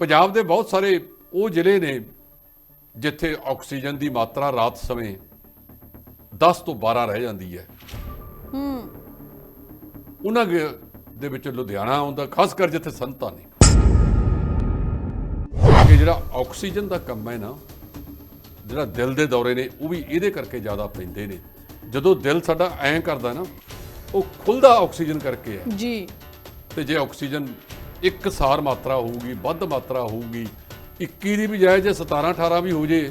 ਪੰਜਾਬ ਦੇ ਬਹੁਤ ਸਾਰੇ ਉਹ ਜ਼ਿਲ੍ਹੇ ਨੇ ਜਿੱਥੇ ਆਕਸੀਜਨ ਦੀ ਮਾਤਰਾ ਰਾਤ ਸਮੇਂ 10 ਤੋਂ 12 ਰਹਿ ਜਾਂਦੀ ਹੈ। ਹੂੰ। ਉਹਨਾਂ ਦੇ ਵਿੱਚ ਲੁਧਿਆਣਾ ਆਉਂਦਾ ਖਾਸ ਕਰ ਜਿੱਥੇ ਸੰਤਾਂ ਨੇ। ਕਿ ਜਿਹੜਾ ਆਕਸੀਜਨ ਦਾ ਕੰਮ ਹੈ ਨਾ ਜਿਹੜਾ ਦਿਲ ਦੇ ਦੌਰੇ ਨੇ ਉਹ ਵੀ ਇਹਦੇ ਕਰਕੇ ਜ਼ਿਆਦਾ ਪੈਂਦੇ ਨੇ। ਜਦੋਂ ਦਿਲ ਸਾਡਾ ਐਂ ਕਰਦਾ ਨਾ ਉਹ ਖੁੱਲਦਾ ਆਕਸੀਜਨ ਕਰਕੇ ਹੈ। ਜੀ। ਤੇ ਜੇ ਆਕਸੀਜਨ ਇੱਕ ਸਾਰ ਮਾਤਰਾ ਹੋਊਗੀ ਵੱਧ ਮਾਤਰਾ ਹੋਊਗੀ 21 ਦੀ ਬਜਾਏ ਜੇ 17 18 ਵੀ ਹੋ ਜੇ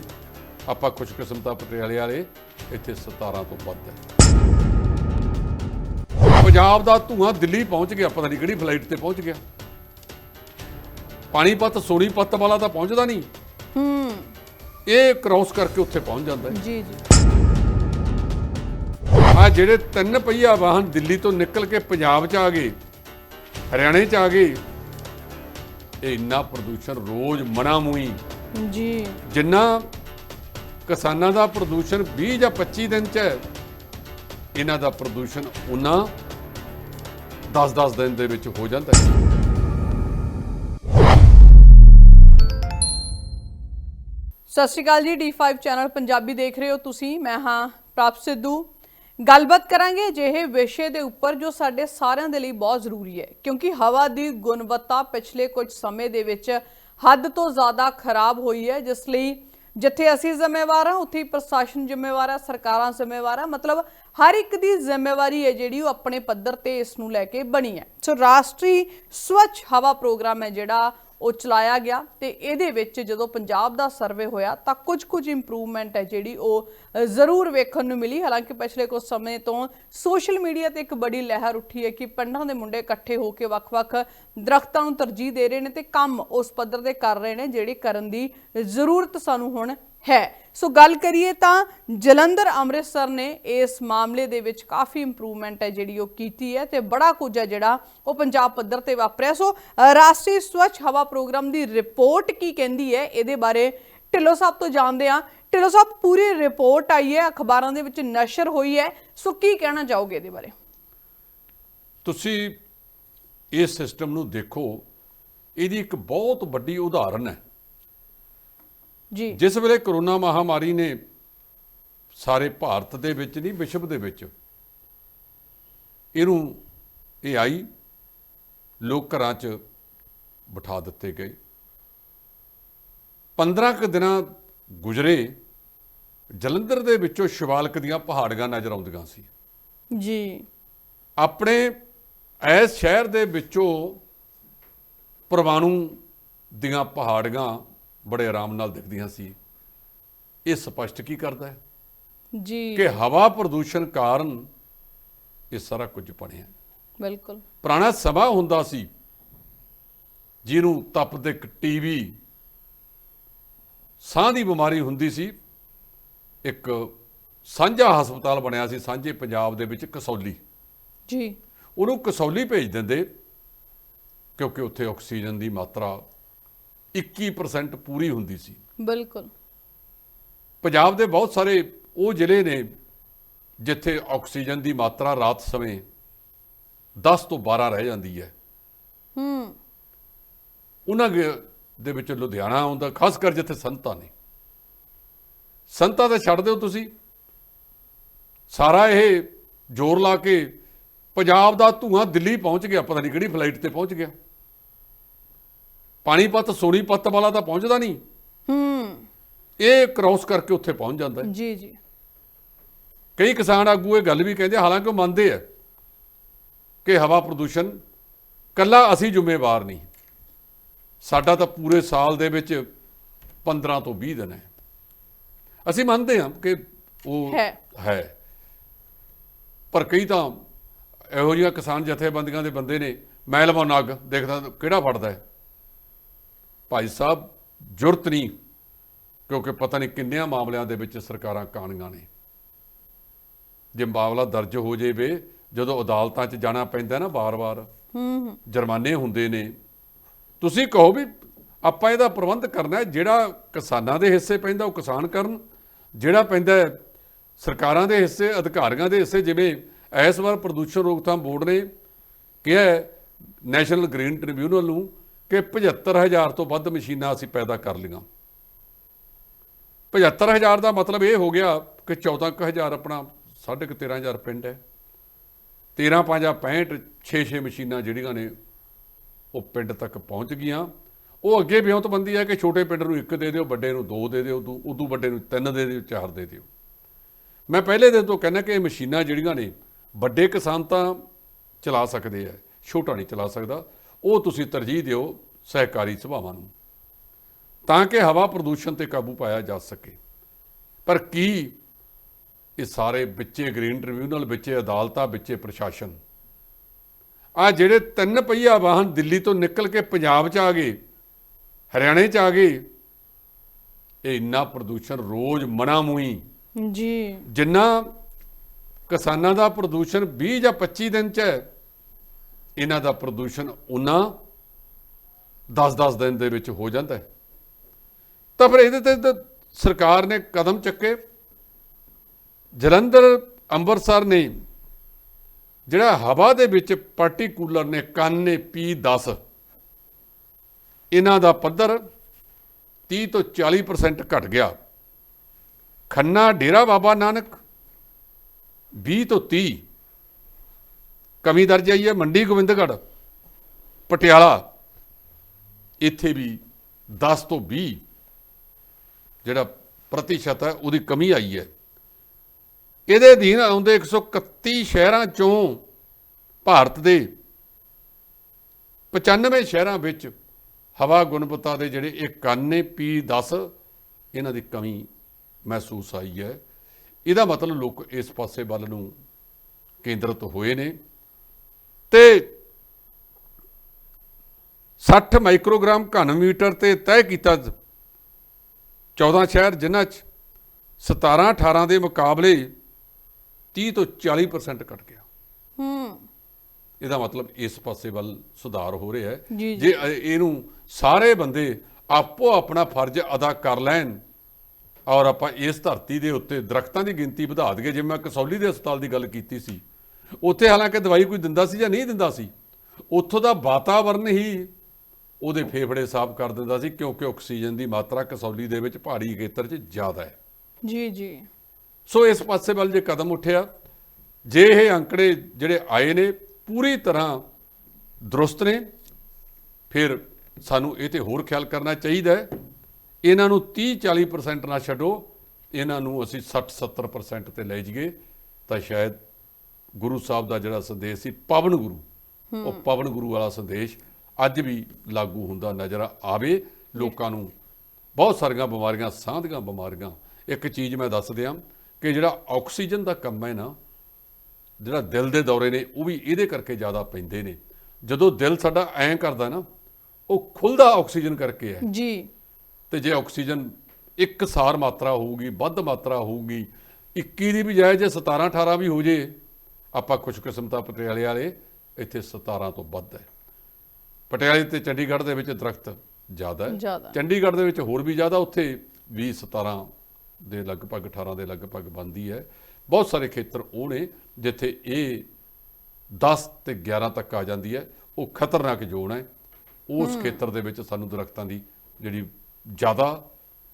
ਆਪਾਂ ਖੁਸ਼ਕਿਸਮਤਾ ਪਟਿਆਲੇ ਵਾਲੇ ਇੱਥੇ 17 ਤੋਂ ਵੱਧ ਹੈ। ਪੰਜਾਬ ਦਾ ਧੂਆਂ ਦਿੱਲੀ ਪਹੁੰਚ ਗਿਆ ਪਤਾ ਨਹੀਂ ਕਿਹੜੀ ਫਲਾਈਟ ਤੇ ਪਹੁੰਚ ਗਿਆ। ਪਾਣੀਪਤ ਸੋਨੀਪਤ ਵਾਲਾ ਤਾਂ ਪਹੁੰਚਦਾ ਨਹੀਂ। ਹੂੰ। ਇਹ ਕ੍ਰਾਸ ਕਰਕੇ ਉੱਥੇ ਪਹੁੰਚ ਜਾਂਦਾ ਹੈ। ਜੀ ਜੀ। ਆ ਜਿਹੜੇ ਤਿੰਨ ਪਹੀਆ ਵਾਹਨ ਦਿੱਲੀ ਤੋਂ ਨਿਕਲ ਕੇ ਪੰਜਾਬ 'ਚ ਆ ਗਏ ਹਰਿਆਣੇ 'ਚ ਆ ਗਏ ਇਹ ਇੰਨਾ ਪ੍ਰਦੂਸ਼ਣ ਰੋਜ਼ ਮਣਾਮੂਈ ਜੀ। ਜਿੰਨਾ ਕਿਸਾਨਾਂ ਦਾ ਪ੍ਰਦੂਸ਼ਣ 20 ਜਾਂ 25 ਦਿਨ 'ਚ ਇਹਨਾਂ ਦਾ ਪ੍ਰਦੂਸ਼ਣ ਉਨਾ 10-10 ਦਿਨ ਦੇ ਵਿੱਚ ਹੋ ਜਾਂਦਾ ਹੈ। ਸਤਿ ਸ਼੍ਰੀ ਅਕਾਲ ਜੀ D5 ਚੈਨਲ ਪੰਜਾਬੀ ਦੇਖ ਰਹੇ ਹੋ ਤੁਸੀਂ। ਮੈਂ ਹਾਂ ਪ੍ਰਭ ਸਿੱਧੂ। ਗੱਲਬਾਤ ਕਰਾਂਗੇ ਅਜਿਹੇ ਵਿਸ਼ੇ ਦੇ ਉੱਪਰ ਜੋ ਸਾਡੇ ਸਾਰਿਆਂ ਦੇ ਲਈ ਬਹੁਤ ਜ਼ਰੂਰੀ ਹੈ, ਕਿਉਂਕਿ ਹਵਾ ਦੀ ਗੁਣਵੱਤਾ ਪਿਛਲੇ ਕੁਝ ਸਮੇਂ ਦੇ ਵਿੱਚ ਹੱਦ ਤੋਂ ਜ਼ਿਆਦਾ ਖਰਾਬ ਹੋਈ ਹੈ, ਜਿਸ ਲਈ ਜਿੱਥੇ ਅਸੀਂ ਜ਼ਿੰਮੇਵਾਰ ਹਾਂ, ਉੱਥੇ ਹੀ ਪ੍ਰਸ਼ਾਸਨ ਜ਼ਿੰਮੇਵਾਰ ਹੈ, ਸਰਕਾਰਾਂ ਜ਼ਿੰਮੇਵਾਰ ਹੈ। ਮਤਲਬ ਹਰ ਇੱਕ ਦੀ ਜ਼ਿੰਮੇਵਾਰੀ ਹੈ ਜਿਹੜੀ ਉਹ ਆਪਣੇ ਪੱਧਰ ਤੇ ਇਸ ਨੂੰ ਲੈ ਕੇ ਬਣੀ ਹੈ। ਸੋ ਰਾਸ਼ਟਰੀ ਸਵੱਛ ਹਵਾ ਪ੍ਰੋਗਰਾਮ ਹੈ ਜਿਹੜਾ ਉਹ ਚਲਾਇਆ ਗਿਆ ਤੇ ਇਹਦੇ ਵਿੱਚ ਜਦੋਂ ਪੰਜਾਬ ਦਾ ਸਰਵੇ ਹੋਇਆ ਤਾਂ ਕੁਝ ਕੁਝ ਇੰਪਰੂਵਮੈਂਟ ਹੈ ਜਿਹੜੀ ਉਹ ਜ਼ਰੂਰ ਵੇਖਣ ਨੂੰ ਮਿਲੀ। ਹਾਲਾਂਕਿ ਪਿਛਲੇ ਕੁਝ ਸਮੇਂ ਤੋਂ ਸੋਸ਼ਲ ਮੀਡੀਆ ਤੇ ਇੱਕ ਬੜੀ ਲਹਿਰ ਉੱਠੀ ਹੈ ਕਿ ਪਿੰਡਾਂ ਦੇ ਮੁੰਡੇ ਇਕੱਠੇ ਹੋ ਕੇ ਵੱਖ-ਵੱਖ ਦਰਖਤਾਂ ਨੂੰ ਤਰਜੀਹ ਦੇ ਰਹੇ ਨੇ ਤੇ ਕੰਮ ਉਸ ਪੱਧਰ ਤੇ ਕਰ ਰਹੇ ਨੇ, ਜਿਹੜੀ ਕਰਨ ਦੀ ਜ਼ਰੂਰਤ ਸਾਨੂੰ ਹੁਣ ਹੈ। ਸੋ ਗੱਲ ਕਰੀਏ ਤਾਂ ਜਲੰਧਰ ਅੰਮ੍ਰਿਤਸਰ ਨੇ ਇਸ ਮਾਮਲੇ ਦੇ ਵਿੱਚ ਕਾਫੀ ਇੰਪਰੂਵਮੈਂਟ ਹੈ ਜਿਹੜੀ ਉਹ ਕੀਤੀ ਹੈ ਤੇ ਬੜਾ ਕੁਝ ਹੈ ਜਿਹੜਾ ਉਹ ਪੰਜਾਬ ਪੱਧਰ ਤੇ ਵਾਪਰਿਆ। ਸੋ ਰਾਸ਼ਟਰੀ ਸਵੱਛ ਹਵਾ ਪ੍ਰੋਗਰਾਮ ਦੀ ਰਿਪੋਰਟ ਕੀ ਕਹਿੰਦੀ ਹੈ ਇਹਦੇ ਬਾਰੇ ਢਿੱਲੋਂ ਸਾਹਿਬ ਤੋਂ ਜਾਣਦੇ ਹਾਂ। ਢਿੱਲੋਂ ਸਾਹਿਬ, ਪੂਰੀ ਰਿਪੋਰਟ ਆਈ ਹੈ, ਅਖਬਾਰਾਂ ਦੇ ਵਿੱਚ ਨਸ਼ਰ ਹੋਈ ਹੈ। ਸੋ ਕੀ ਕਹਿਣਾ ਚਾਹੋਗੇ ਇਹਦੇ ਬਾਰੇ? ਤੁਸੀਂ ਇਸ ਸਿਸਟਮ ਨੂੰ ਦੇਖੋ, ਇਹਦੀ ਇੱਕ ਬਹੁਤ ਵੱਡੀ ਉਦਾਹਰਨ ਹੈ। ਜੀ। ਜਿਸ ਵੇਲੇ ਕਰੋਨਾ ਮਹਾਮਾਰੀ ਨੇ ਸਾਰੇ ਭਾਰਤ ਦੇ ਵਿੱਚ ਨਹੀਂ ਵਿਸ਼ਵ ਦੇ ਵਿੱਚ ਇਹਨੂੰ ਇਹ ਆਈ ਲੋਕ ਘਰਾਂ 'ਚ ਬਿਠਾ ਦਿੱਤੇ ਗਏ। 15 ਕੁ ਦਿਨਾਂ ਗੁਜ਼ਰੇ ਜਲੰਧਰ ਦੇ ਵਿੱਚੋਂ ਸ਼ਿਵਾਲਕ ਦੀਆਂ ਪਹਾੜੀਆਂ ਨਜ਼ਰ ਆਉਂਦੀਆਂ ਸੀ। ਜੀ। ਆਪਣੇ ਇਸ ਸ਼ਹਿਰ ਦੇ ਵਿੱਚੋਂ ਪਰਮਾਣੂ ਦੀਆਂ ਪਹਾੜੀਆਂ ਬੜੇ ਆਰਾਮ ਨਾਲ ਦਿਖਦੀਆਂ ਸੀ। ਇਹ ਸਪਸ਼ਟ ਕੀ ਕਰਦਾ ਹੈ? ਜੀ। ਕਿ ਹਵਾ ਪ੍ਰਦੂਸ਼ਣ ਕਾਰਨ ਇਹ ਸਾਰਾ ਕੁਝ ਬਣਿਆ। ਬਿਲਕੁਲ। ਪੁਰਾਣਾ ਸਮਾਂ ਹੁੰਦਾ ਸੀ ਜਿਹਨੂੰ ਤਪਦਿਕ ਟੀਵੀ ਸਾਹ ਦੀ ਬਿਮਾਰੀ ਹੁੰਦੀ ਸੀ। ਇੱਕ ਸਾਂਝਾ ਹਸਪਤਾਲ ਬਣਿਆ ਸੀ ਸਾਂਝੇ ਪੰਜਾਬ ਦੇ ਵਿੱਚ ਕਸੌਲੀ। ਜੀ। ਉਹਨੂੰ ਕਸੌਲੀ ਭੇਜ ਦਿੰਦੇ ਕਿਉਂਕਿ ਉੱਥੇ ਆਕਸੀਜਨ ਦੀ ਮਾਤਰਾ 21% ਪੂਰੀ ਹੁੰਦੀ ਸੀ। ਬਿਲਕੁਲ। ਪੰਜਾਬ ਦੇ ਬਹੁਤ ਸਾਰੇ ਉਹ ਜ਼ਿਲ੍ਹੇ ਨੇ ਜਿੱਥੇ ਆਕਸੀਜਨ ਦੀ ਮਾਤਰਾ ਰਾਤ ਸਮੇਂ 10 ਤੋਂ 12 ਰਹਿ ਜਾਂਦੀ ਹੈ। ਹੂੰ। ਉਹਨਾਂ ਦੇ ਵਿੱਚ ਲੁਧਿਆਣਾ ਆਉਂਦਾ ਖਾਸ ਕਰ ਜਿੱਥੇ ਸੰਤਾਂ ਨੇ। ਸੰਤਾਂ ਤੇ ਛੱਡ ਦਿਓ ਤੁਸੀਂ। ਸਾਰਾ ਇਹ ਜ਼ੋਰ ਲਾ ਕੇ ਪੰਜਾਬ ਦਾ ਧੂਆਂ ਦਿੱਲੀ ਪਹੁੰਚ ਗਿਆ ਪਤਾ ਨਹੀਂ ਕਿਹੜੀ ਫਲਾਈਟ ਤੇ ਪਹੁੰਚ ਗਿਆ। ਪਾਣੀਪਤ ਸੋਨੀਪਤ ਵਾਲਾ ਤਾਂ ਪਹੁੰਚਦਾ ਨਹੀਂ। ਹੂੰ। ਇਹ ਕ੍ਰਾਸ ਕਰਕੇ ਉੱਥੇ ਪਹੁੰਚ ਜਾਂਦਾ ਹੈ। ਜੀ ਜੀ। ਕਈ ਕਿਸਾਨ ਆਗੂ ਇਹ ਗੱਲ ਵੀ ਕਹਿੰਦੇ ਹਾਲਾਂਕਿ ਉਹ ਮੰਨਦੇ ਆ ਕਿ ਹਵਾ ਪ੍ਰਦੂਸ਼ਣ ਕੱਲਾ ਅਸੀਂ ਜ਼ਿੰਮੇਵਾਰ ਨਹੀਂ। ਸਾਡਾ ਤਾਂ ਪੂਰੇ ਸਾਲ ਦੇ ਵਿੱਚ 15 ਤੋਂ 20 ਦਿਨ ਹੈ। ਅਸੀਂ ਮੰਨਦੇ ਹਾਂ ਕਿ ਉਹ ਹੈ। ਪਰ ਕਈ ਤਾਂ ਇਹੋ ਜਿਹੀਆਂ ਕਿਸਾਨ ਜਥੇਬੰਦੀਆਂ ਦੇ ਬੰਦੇ ਨੇ ਮੈਂ ਲਵਾਂ ਨੱਗ ਦੇਖਦਾ ਕਿਹੜਾ ਫੜਦਾ ਹੈ? ਭਾਈ ਸਾਹਿਬ ਜੁਰਤ ਨਹੀਂ ਕਿਉਂਕਿ ਪਤਾ ਨਹੀਂ ਕਿੰਨਿਆਂ ਮਾਮਲਿਆਂ ਦੇ ਵਿੱਚ ਸਰਕਾਰਾਂ ਕਾਣੀਆਂ ਨੇ। ਜੇ ਮਾਮਲਾ ਦਰਜ ਹੋ ਜਾਵੇ ਜਦੋਂ ਅਦਾਲਤਾਂ 'ਚ ਜਾਣਾ ਪੈਂਦਾ ਨਾ ਵਾਰ-ਵਾਰ ਹੂੰ ਹੂੰ। ਜੁਰਮਾਨੇ ਹੁੰਦੇ ਨੇ। ਤੁਸੀਂ ਕਹੋ ਵੀ ਆਪਾਂ ਇਹਦਾ ਪ੍ਰਬੰਧ ਕਰਨਾ ਹੈ ਜਿਹੜਾ ਕਿਸਾਨਾਂ ਦੇ ਹਿੱਸੇ ਪੈਂਦਾ ਉਹ ਕਿਸਾਨ ਕਰਨ ਜਿਹੜਾ ਪੈਂਦਾ ਸਰਕਾਰਾਂ ਦੇ ਹਿੱਸੇ ਅਧਿਕਾਰੀਆਂ ਦੇ ਹਿੱਸੇ ਜਿਵੇਂ ਇਸ ਵਾਰ ਪ੍ਰਦੂਸ਼ਣ ਰੋਕਥਾਮ ਬੋਰਡ ਨੇ ਕਿਹਾ ਨੈਸ਼ਨਲ ਗ੍ਰੀਨ ਟ੍ਰਿਬਿਊਨਲ ਨੂੰ ਕਿ 75000 ਤੋਂ ਵੱਧ ਮਸ਼ੀਨਾਂ ਅਸੀਂ ਪੈਦਾ ਕਰ ਲਈਆਂ। 75000 ਦਾ ਮਤਲਬ ਇਹ ਹੋ ਗਿਆ ਕਿ 14000 ਆਪਣਾ 13500 ਪਿੰਡ ਹੈ। 13 5 65 6 6 ਮਸ਼ੀਨਾਂ ਜਿਹੜੀਆਂ ਨੇ, ਉਹ ਪਿੰਡ ਤੱਕ ਪਹੁੰਚ ਗਈਆਂ। ਉਹ ਅੱਗੇ ਵਿਉਂਤਬੰਦੀ ਹੈ ਕਿ ਛੋਟੇ ਪਿੰਡ ਨੂੰ ਇੱਕ ਦੇ ਦਿਓ, ਵੱਡੇ ਨੂੰ ਦੋ ਦੇ ਦਿਓ, ਉਦੋਂ ਉਦੋਂ ਵੱਡੇ ਨੂੰ ਤਿੰਨ ਦੇ ਦਿਓ, ਚਾਰ ਦੇ ਦਿਓ। ਮੈਂ ਪਹਿਲੇ ਦਿਨ ਤੋਂ ਕਹਿੰਦਾ ਕਿ ਇਹ ਮਸ਼ੀਨਾਂ ਜਿਹੜੀਆਂ ਨੇ, ਵੱਡੇ ਕਿਸਾਨ ਤਾਂ ਚਲਾ ਸਕਦੇ ਆ, ਛੋਟਾ ਨਹੀਂ ਚਲਾ ਸਕਦਾ। ਉਹ ਤੁਸੀਂ ਤਰਜੀਹ ਦਿਓ ਸਹਿਕਾਰੀ ਸਭਾਵਾਂ ਨੂੰ ਤਾਂ ਕਿ ਹਵਾ ਪ੍ਰਦੂਸ਼ਣ ਤੇ ਕਾਬੂ ਪਾਇਆ ਜਾ ਸਕੇ। ਪਰ ਕੀ ਇਹ ਸਾਰੇ ਵਿੱਚੇ ਗ੍ਰੀਨ ਟ੍ਰਿਬਿਊਨਲ ਵਿੱਚੇ ਅਦਾਲਤਾਂ ਵਿੱਚੇ ਪ੍ਰਸ਼ਾਸਨ? ਆ ਜਿਹੜੇ ਤਿੰਨ ਪਹੀਆ ਵਾਹਨ ਦਿੱਲੀ ਤੋਂ ਨਿਕਲ ਕੇ ਪੰਜਾਬ 'ਚ ਆ ਗਏ ਹਰਿਆਣੇ 'ਚ ਆ ਗਏ ਇਹ ਇੰਨਾ ਪ੍ਰਦੂਸ਼ਣ ਰੋਜ਼ ਮਨਾ ਮੂਈ ਜੀ। ਜਿੰਨਾ ਕਿਸਾਨਾਂ ਦਾ ਪ੍ਰਦੂਸ਼ਣ 20 ਜਾਂ 25 ਦਿਨ 'ਚ ਹੈ ਇਹਨਾਂ ਦਾ ਪ੍ਰਦੂਸ਼ਣ ਉਨਾ 10-10 ਦਿਨ ਦੇ ਵਿੱਚ ਹੋ ਜਾਂਦਾ ਹੈ। ਤਾਂ ਫਿਰ ਇਹਦੇ ਤੇ ਸਰਕਾਰ ਨੇ ਕਦਮ ਚੱਕੇ। ਜਲੰਧਰ ਅੰਮ੍ਰਿਤਸਰ ਨੇ ਜਿਹੜਾ ਹਵਾ ਦੇ ਵਿੱਚ ਪਾਰਟੀਕੂਲਰ ਨੇ ਕੰਨ ਨੇ P10 ਇਹਨਾਂ ਦਾ ਪੱਧਰ 30 ਤੋਂ 40% ਘਟ ਗਿਆ। ਖੰਨਾ ਡੇਰਾ ਬਾਬਾ ਨਾਨਕ 20 ਤੋਂ 30 ਕਮੀ ਦਰਜ ਆਈ ਹੈ ਮੰਡੀ ਗੋਬਿੰਦਗੜ੍ਹ, ਪਟਿਆਲਾ। ਇੱਥੇ ਵੀ 10 ਤੋਂ 20 ਜਿਹੜਾ ਪ੍ਰਤੀਸ਼ਤ ਹੈ, ਉਹਦੀ ਕਮੀ ਆਈ ਹੈ। ਇਹਦੇ ਅਧੀਨ ਆਉਂਦੇ 131 ਸ਼ਹਿਰਾਂ ਚੋਂ ਭਾਰਤ ਦੇ 95 ਸ਼ਹਿਰਾਂ ਵਿੱਚ ਹਵਾ ਗੁਣਵੱਤਾ ਦੇ ਜਿਹੜੇ ਇਹ ਕੰਨੇ P10 ਇਹਨਾਂ ਦੀ ਕਮੀ ਮਹਿਸੂਸ ਆਈ ਹੈ। ਇਹਦਾ ਮਤਲਬ ਲੋਕ ਇਸ ਪਾਸੇ ਵੱਲ ਨੂੰ ਕੇਂਦਰਿਤ ਹੋਏ ਨੇ। ਤੇ 60 ਮਾਈਕਰੋਗ੍ਰਾਮ ਘਨ ਮੀਟਰ ਤੇ ਤੈਅ ਕੀਤਾ 14 ਸ਼ਹਿਰ ਜਿਨ੍ਹਾਂ 'ਚ 17 18 ਦੇ ਮੁਕਾਬਲੇ 30 ਤੋਂ 40% ਘਟ ਗਿਆ। ਹੂੰ। ਇਹਦਾ ਮਤਲਬ ਇਸ ਪਾਸੇ ਵੱਲ ਸੁਧਾਰ ਹੋ ਰਿਹਾ ਹੈ। ਜੀ, ਇਹਨੂੰ ਸਾਰੇ ਬੰਦੇ ਆਪੋ ਆਪਣਾ ਫਰਜ਼ ਅਦਾ ਕਰ ਲੈਣ ਔਰ ਆਪਾਂ ਇਸ ਧਰਤੀ ਦੇ ਉੱਤੇ ਦਰਖਤਾਂ ਦੀ ਗਿਣਤੀ ਵਧਾ ਦਈਏ। ਜਿਵੇਂ ਮੈਂ ਕਸੌਲੀ ਦੇ ਹਸਪਤਾਲ ਦੀ ਗੱਲ ਕੀਤੀ ਸੀ ਉੱਥੇ ਹਾਲਾਂਕਿ ਦਵਾਈ ਕੋਈ ਦਿੰਦਾ ਸੀ ਜਾਂ ਨਹੀਂ ਦਿੰਦਾ ਸੀ ਉੱਥੋਂ ਦਾ ਵਾਤਾਵਰਣ ਹੀ ਉਹਦੇ ਫੇਫੜੇ ਸਾਫ਼ ਕਰ ਦਿੰਦਾ ਸੀ ਕਿਉਂਕਿ ਆਕਸੀਜਨ ਦੀ ਮਾਤਰਾ ਕਸੌਲੀ ਦੇ ਵਿੱਚ ਪਹਾੜੀ ਖੇਤਰ 'ਚ ਜ਼ਿਆਦਾ ਹੈ। ਜੀ ਜੀ। ਸੋ ਇਸ ਪਾਸੇ ਵੱਲ ਜੇ ਕਦਮ ਉੱਠਿਆ ਜੇ ਇਹ ਅੰਕੜੇ ਜਿਹੜੇ ਆਏ ਨੇ ਪੂਰੀ ਤਰ੍ਹਾਂ ਦਰੁਸਤ ਨੇ ਫਿਰ ਸਾਨੂੰ ਇਹ ਤੇ ਹੋਰ ਖਿਆਲ ਕਰਨਾ ਚਾਹੀਦਾ ਹੈ ਇਹਨਾਂ ਨੂੰ 30 40% ਨਾ ਛੱਡੋ ਇਹਨਾਂ ਨੂੰ ਅਸੀਂ 60 70% ਤੇ ਲੈ ਜਾਈਏ ਤਾਂ ਸ਼ਾਇਦ ਗੁਰੂ ਸਾਹਿਬ ਦਾ ਜਿਹੜਾ ਸੰਦੇਸ਼ ਸੀ ਪਵਨ ਗੁਰੂ। ਉਹ ਪਵਨ ਗੁਰੂ ਵਾਲਾ ਸੰਦੇਸ਼ ਅੱਜ ਵੀ ਲਾਗੂ ਹੁੰਦਾ ਨਜ਼ਰ ਆਵੇ। ਲੋਕਾਂ ਨੂੰ ਬਹੁਤ ਸਾਰੀਆਂ ਬਿਮਾਰੀਆਂ ਸਾਹ ਦੀਆਂ ਬਿਮਾਰੀਆਂ। ਇੱਕ ਚੀਜ਼ ਮੈਂ ਦੱਸ ਦਿਆਂ ਕਿ ਜਿਹੜਾ ਆਕਸੀਜਨ ਦਾ ਕੰਮ ਹੈ ਨਾ ਜਿਹੜਾ ਦਿਲ ਦੇ ਦੌਰੇ ਨੇ ਉਹ ਵੀ ਇਹਦੇ ਕਰਕੇ ਜ਼ਿਆਦਾ ਪੈਂਦੇ ਨੇ। ਜਦੋਂ ਦਿਲ ਸਾਡਾ ਐਂ ਕਰਦਾ ਨਾ ਉਹ ਖੁੱਲਦਾ ਆਕਸੀਜਨ ਕਰਕੇ ਹੈ। ਜੀ। ਤੇ ਜੇ ਆਕਸੀਜਨ ਇੱਕ ਸਾਰ ਮਾਤਰਾ ਹੋਊਗੀ ਵੱਧ ਮਾਤਰਾ ਹੋਊਗੀ 21 ਦੀ ਬਜਾਏ ਜੇ 17 18 ਵੀ ਹੋ ਜੇ। ਆਪਾਂ ਖੁਸ਼ਕਿਸਮਤਾ ਪਟਿਆਲੇ ਵਾਲੇ ਇੱਥੇ 17 ਤੋਂ ਵੱਧ ਹੈ। ਪਟਿਆਲੇ ਤੇ ਚੰਡੀਗੜ੍ਹ ਦੇ ਵਿੱਚ ਦਰਖਤ ਜ਼ਿਆਦਾ ਹੈ। ਚੰਡੀਗੜ੍ਹ ਦੇ ਵਿੱਚ ਹੋਰ ਵੀ ਜ਼ਿਆਦਾ ਉੱਥੇ 20 17 ਦੇ ਲਗਭਗ 18 ਦੇ ਲਗਭਗ ਬੰਦੀ ਹੈ। ਬਹੁਤ ਸਾਰੇ ਖੇਤਰ ਉਹ ਨੇ ਜਿੱਥੇ ਇਹ 10 ਤੇ 11 ਤੱਕ ਆ ਜਾਂਦੀ ਹੈ। ਉਹ ਖਤਰਨਾਕ ਜ਼ੋਨ ਹੈ। ਉਸ ਖੇਤਰ ਦੇ ਵਿੱਚ ਸਾਨੂੰ ਦਰਖਤਾਂ ਦੀ ਜਿਹੜੀ ਜ਼ਿਆਦਾ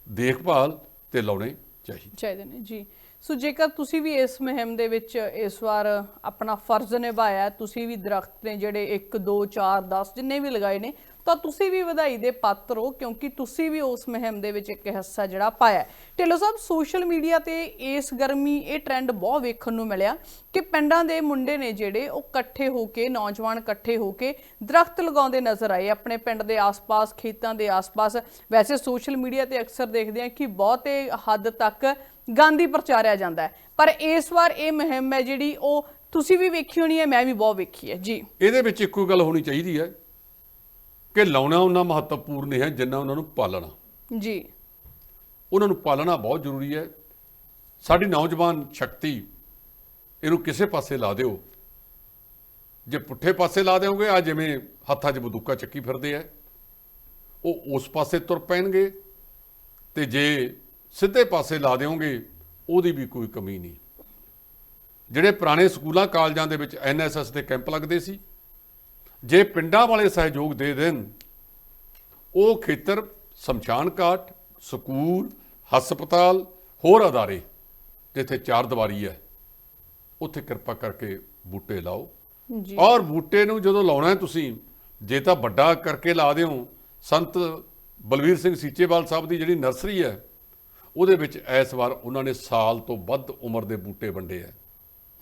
ਦੇਖਭਾਲ ਤੇ ਲਾਉਣੇ ਚਾਹੀਦੇ। ਚਾਹੀਦੇ ਨੇ ਜੀ। ਸੋ ਜੇਕਰ ਤੁਸੀਂ ਵੀ ਇਸ ਮੁਹਿੰਮ ਦੇ ਵਿੱਚ ਇਸ ਵਾਰ ਆਪਣਾ ਫਰਜ਼ ਨਿਭਾਇਆ ਤੁਸੀਂ ਵੀ ਦਰਖਤ ਨੇ ਜਿਹੜੇ 1 2 4 10 ਜਿੰਨੇ ਵੀ ਲਗਾਏ ਨੇ, ਤਾਂ ਤੁਸੀਂ ਵੀ ਵਧਾਈ ਦੇ ਪਾਤਰ ਹੋ, ਕਿਉਂਕਿ ਤੁਸੀਂ ਵੀ ਉਸ ਮੁਹਿੰਮ ਦੇ ਵਿੱਚ ਇੱਕ ਹਿੱਸਾ ਜਿਹੜਾ ਪਾਇਆ ਹੈ। ਢਿੱਲੋਂ ਸਾਹਿਬ, ਸੋਸ਼ਲ ਮੀਡੀਆ ਤੇ ਇਸ ਗਰਮੀ ਇਹ ਟ੍ਰੈਂਡ ਬਹੁਤ ਵੇਖਣ ਨੂੰ ਮਿਲਿਆ ਕਿ ਪਿੰਡਾਂ ਦੇ ਮੁੰਡੇ ਨੇ ਜਿਹੜੇ ਉਹ ਇਕੱਠੇ ਹੋ ਕੇ, ਨੌਜਵਾਨ ਇਕੱਠੇ ਹੋ ਕੇ ਦਰਖਤ ਲਗਾਉਂਦੇ ਨਜ਼ਰ ਆਏ ਆਪਣੇ ਪਿੰਡ ਦੇ ਆਸ-ਪਾਸ, ਖੇਤਾਂ ਦੇ ਆਸ-ਪਾਸ ਵੈਸੇ ਸੋਸ਼ਲ ਮੀਡੀਆ ਤੇ ਅਕਸਰ ਦੇਖਦੇ ਹਾਂ ਕਿ ਬਹੁਤੇ ਹੱਦ ਤੱਕ ਗਾਂਧੀ ਪ੍ਰਚਾਰਿਆ ਜਾਂਦਾ ਪਰ ਇਸ ਵਾਰ ਇਹ ਮੁਹਿੰਮ ਹੈ ਜਿਹੜੀ ਉਹ ਤੁਸੀਂ ਵੀ ਵੇਖੀ ਹੋਣੀ ਹੈ ਮੈਂ ਵੀ ਬਹੁਤ ਵੇਖੀ ਹੈ। ਜੀ। ਇਹਦੇ ਵਿੱਚ ਇੱਕੋ ਗੱਲ ਹੋਣੀ ਚਾਹੀਦੀ ਹੈ ਕਿ ਲਾਉਣਾ ਉਹਨਾਂ ਮਹੱਤਵਪੂਰਨ ਹੈ ਜਿੰਨਾ ਉਹਨਾਂ ਨੂੰ ਪਾਲਣਾ। ਜੀ। ਉਹਨਾਂ ਨੂੰ ਪਾਲਣਾ ਬਹੁਤ ਜ਼ਰੂਰੀ ਹੈ। ਸਾਡੀ ਨੌਜਵਾਨ ਸ਼ਕਤੀ ਇਹਨੂੰ ਕਿਸੇ ਪਾਸੇ ਲਾ ਦਿਓ। ਜੇ ਪੁੱਠੇ ਪਾਸੇ ਲਾ ਦਿਓਗੇ ਆ ਜਿਵੇਂ ਹੱਥਾਂ 'ਚ ਬੰਦੂਕਾਂ ਚੱਕੀ ਫਿਰਦੇ ਆ ਉਹ ਉਸ ਪਾਸੇ ਤੁਰ ਪੈਣਗੇ ਤੇ ਜੇ ਸਿੱਧੇ ਪਾਸੇ ਲਾ ਦਿਓਗੇ ਉਹਦੀ ਵੀ ਕੋਈ ਕਮੀ ਨਹੀਂ। ਜਿਹੜੇ ਪੁਰਾਣੇ ਸਕੂਲਾਂ ਕਾਲਜਾਂ ਦੇ ਵਿੱਚ ਐਨਐਸਐਸ ਦੇ ਕੈਂਪ ਲੱਗਦੇ ਸੀ ਜੇ ਪਿੰਡਾਂ ਵਾਲੇ ਸਹਿਯੋਗ ਦੇ ਦੇਣ ਉਹ ਖੇਤਰ ਸ਼ਮਸ਼ਾਨ ਘਾਟ ਸਕੂਲ ਹਸਪਤਾਲ ਹੋਰ ਅਦਾਰੇ ਜਿੱਥੇ ਚਾਰ ਦੀਵਾਰੀ ਹੈ ਉੱਥੇ ਕਿਰਪਾ ਕਰਕੇ ਬੂਟੇ ਲਾਓ। ਜੀ। ਔਰ ਬੂਟੇ ਨੂੰ ਜਦੋਂ ਲਾਉਣਾ ਹੈ ਤੁਸੀਂ ਜੇ ਤਾਂ ਵੱਡਾ ਕਰਕੇ ਲਾ ਦਿਓ। ਸੰਤ ਬਲਵੀਰ ਸਿੰਘ ਸੀਚੇਵਾਲ ਸਾਹਿਬ ਦੀ ਜਿਹੜੀ ਨਰਸਰੀ ਹੈ ਉਹਦੇ ਵਿੱਚ ਇਸ ਵਾਰ ਉਹਨਾਂ ਨੇ ਸਾਲ ਤੋਂ ਵੱਧ ਉਮਰ ਦੇ ਬੂਟੇ ਵੰਡੇ ਆ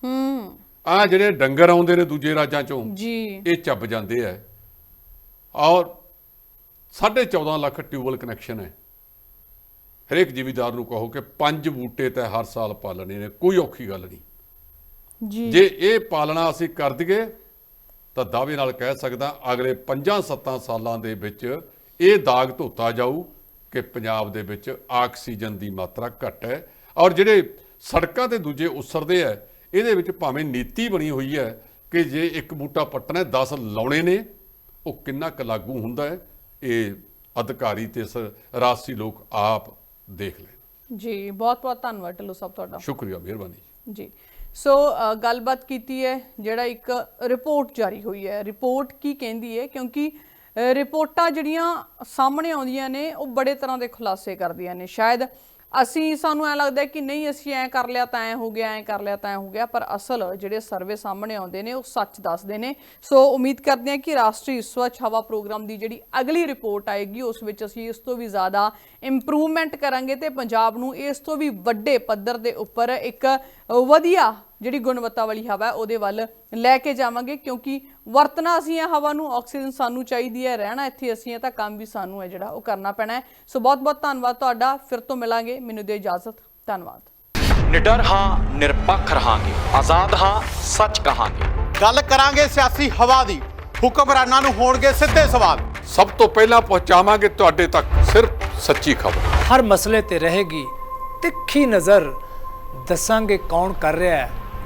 ਹੂੰ। ਆ ਜਿਹੜੇ ਡੰਗਰ ਆਉਂਦੇ ਨੇ ਦੂਜੇ ਰਾਜਾਂ ਚੋਂ ਜੀ। ਇਹ ਚੱਬ ਜਾਂਦੇ ਆ ਔਰ 14.5 ਲੱਖ ਟਿਊਬਲ ਕਨੈਕਸ਼ਨ ਹੈ ਹਰੇਕ ਜ਼ਿਮੀਦਾਰ ਨੂੰ ਕਹੋ ਕਿ ਪੰਜ ਬੂਟੇ ਤਾਂ ਹਰ ਸਾਲ ਪਾਲਣੇ ਨੇ ਕੋਈ ਔਖੀ ਗੱਲ ਨਹੀਂ। ਜੀ। ਜੇ ਇਹ ਪਾਲਣਾ ਅਸੀਂ ਕਰ ਦਈਏ ਤਾਂ ਦਾਅਵੇ ਨਾਲ ਕਹਿ ਸਕਦਾ ਅਗਲੇ 5-7 ਸਾਲਾਂ ਦੇ ਵਿੱਚ ਇਹ ਦਾਗ ਧੋਤਾ ਜਾਊ ਕਿ ਪੰਜਾਬ ਦੇ ਵਿੱਚ ਆਕਸੀਜਨ ਦੀ ਮਾਤਰਾ ਘੱਟ ਹੈ ਔਰ ਜਿਹੜੇ ਸੜਕਾਂ ਤੇ ਦੂਜੇ ਉਸਰਦੇ ਆ ਇਹਦੇ ਵਿੱਚ ਭਾਵੇਂ ਨੀਤੀ ਬਣੀ ਹੋਈ ਹੈ ਕਿ ਜੇ ਇੱਕ ਬੂਟਾ ਪੱਟਣਾ ਹੈ, 10 ਲਾਉਣੇ ਨੇ ਉਹ ਕਿੰਨਾ ਕੁ ਲਾਗੂ ਹੁੰਦਾ ਹੈ ਇਹ ਅਧਿਕਾਰੀ ਤੇ ਸ- ਰਾਜਸੀ ਲੋਕ ਆਪ ਦੇਖ ਲੈਣ। ਜੀ ਬਹੁਤ ਬਹੁਤ ਧੰਨਵਾਦ ਢਿੱਲੋਂ ਸਾਹਿਬ ਤੁਹਾਡਾ। ਸ਼ੁਕਰੀਆ ਮਿਹਰਬਾਨੀ ਜੀ। ਸੋ ਗੱਲਬਾਤ ਕੀਤੀ ਹੈ ਜਿਹੜਾ ਇੱਕ ਰਿਪੋਰਟ ਜਾਰੀ ਹੋਈ ਹੈ। ਰਿਪੋਰਟ ਕੀ ਕਹਿੰਦੀ ਹੈ? ਕਿਉਂਕਿ ਰਿਪੋਰਟਾਂ ਜਿਹੜੀਆਂ ਸਾਹਮਣੇ ਆਉਂਦੀਆਂ ਨੇ, ਉਹ ਬੜੇ ਤਰ੍ਹਾਂ ਦੇ ਖੁਲਾਸੇ ਕਰਦੀਆਂ ਨੇ। ਸ਼ਾਇਦ ਅਸੀਂ, ਸਾਨੂੰ ਐ ਲੱਗਦਾ ਕਿ ਨਹੀਂ, ਅਸੀਂ ਐ ਕਰ ਲਿਆ ਤਾਂ ਐ ਹੋ ਗਿਆ, ਐ ਕਰ ਲਿਆ ਤਾਂ ਐ ਹੋ ਗਿਆ, ਪਰ ਅਸਲ ਜਿਹੜੇ ਸਰਵੇ ਸਾਹਮਣੇ ਆਉਂਦੇ ਨੇ, ਉਹ ਸੱਚ ਦੱਸਦੇ ਨੇ। ਸੋ ਉਮੀਦ ਕਰਦੇ ਹਾਂ ਕਿ ਰਾਸ਼ਟਰੀ ਸਵੱਛ ਹਵਾ ਪ੍ਰੋਗਰਾਮ ਦੀ ਜਿਹੜੀ ਅਗਲੀ ਰਿਪੋਰਟ ਆਏਗੀ, ਉਸ ਵਿੱਚ ਅਸੀਂ ਇਸ ਤੋਂ ਵੀ ਜ਼ਿਆਦਾ ਇੰਪਰੂਵਮੈਂਟ ਕਰਾਂਗੇ ਤੇ ਪੰਜਾਬ ਨੂੰ ਇਸ ਤੋਂ ਵੀ ਵੱਡੇ ਪੱਧਰ ਦੇ ਉੱਪਰ ਇੱਕ ਵਧੀਆ ਜਿਹੜੀ ਗੁਣਵੱਤਾ ਵਾਲੀ ਹਵਾ ਹੈ ਉਹਦੇ ਵੱਲ ਲੈ ਕੇ ਜਾਵਾਂਗੇ ਕਿਉਂਕਿ ਵਰਤਣਾ ਅਸੀਂ ਇਹ ਹਵਾ ਨੂੰ ਆਕਸੀਜਨ ਸਾਨੂੰ ਚਾਹੀਦੀ ਹੈ ਰਹਿਣਾ ਇੱਥੇ ਅਸੀਂ ਹੈ ਤਾਂ ਕੰਮ ਵੀ ਸਾਨੂੰ ਹੈ ਜਿਹੜਾ ਉਹ ਕਰਨਾ ਪੈਣਾ ਹੈ। ਸੋ ਬਹੁਤ ਬਹੁਤ ਧੰਨਵਾਦ ਤੁਹਾਡਾ ਫਿਰ ਤੋਂ ਮਿਲਾਂਗੇ ਮੈਨੂੰ ਦੇ ਇਜਾਜ਼ਤ ਧੰਨਵਾਦ। ਨਿਡਰ ਹਾਂ ਨਿਰਪੱਖ ਰਹਾਂਗੇ ਆਜ਼ਾਦ ਹਾਂ ਸੱਚ ਕਹਾਂਗੇ। ਗੱਲ ਕਰਾਂਗੇ ਸਿਆਸੀ ਹਵਾ ਦੀ ਹੁਕਮਰਾਨਾਂ ਨੂੰ ਹੋਣਗੇ ਸਿੱਧੇ ਸਵਾਲ। ਸਭ ਤੋਂ ਪਹਿਲਾਂ ਪਹੁੰਚਾਵਾਂਗੇ ਤੁਹਾਡੇ ਤੱਕ ਸਿਰਫ ਸੱਚੀ ਖਬਰ। ਹਰ ਮਸਲੇ ਤੇ ਰਹੇਗੀ ਤਿੱਖੀ ਨਜ਼ਰ ਦੱਸਾਂਗੇ ਕੌਣ ਕਰ ਰਿਹਾ ਹੈ।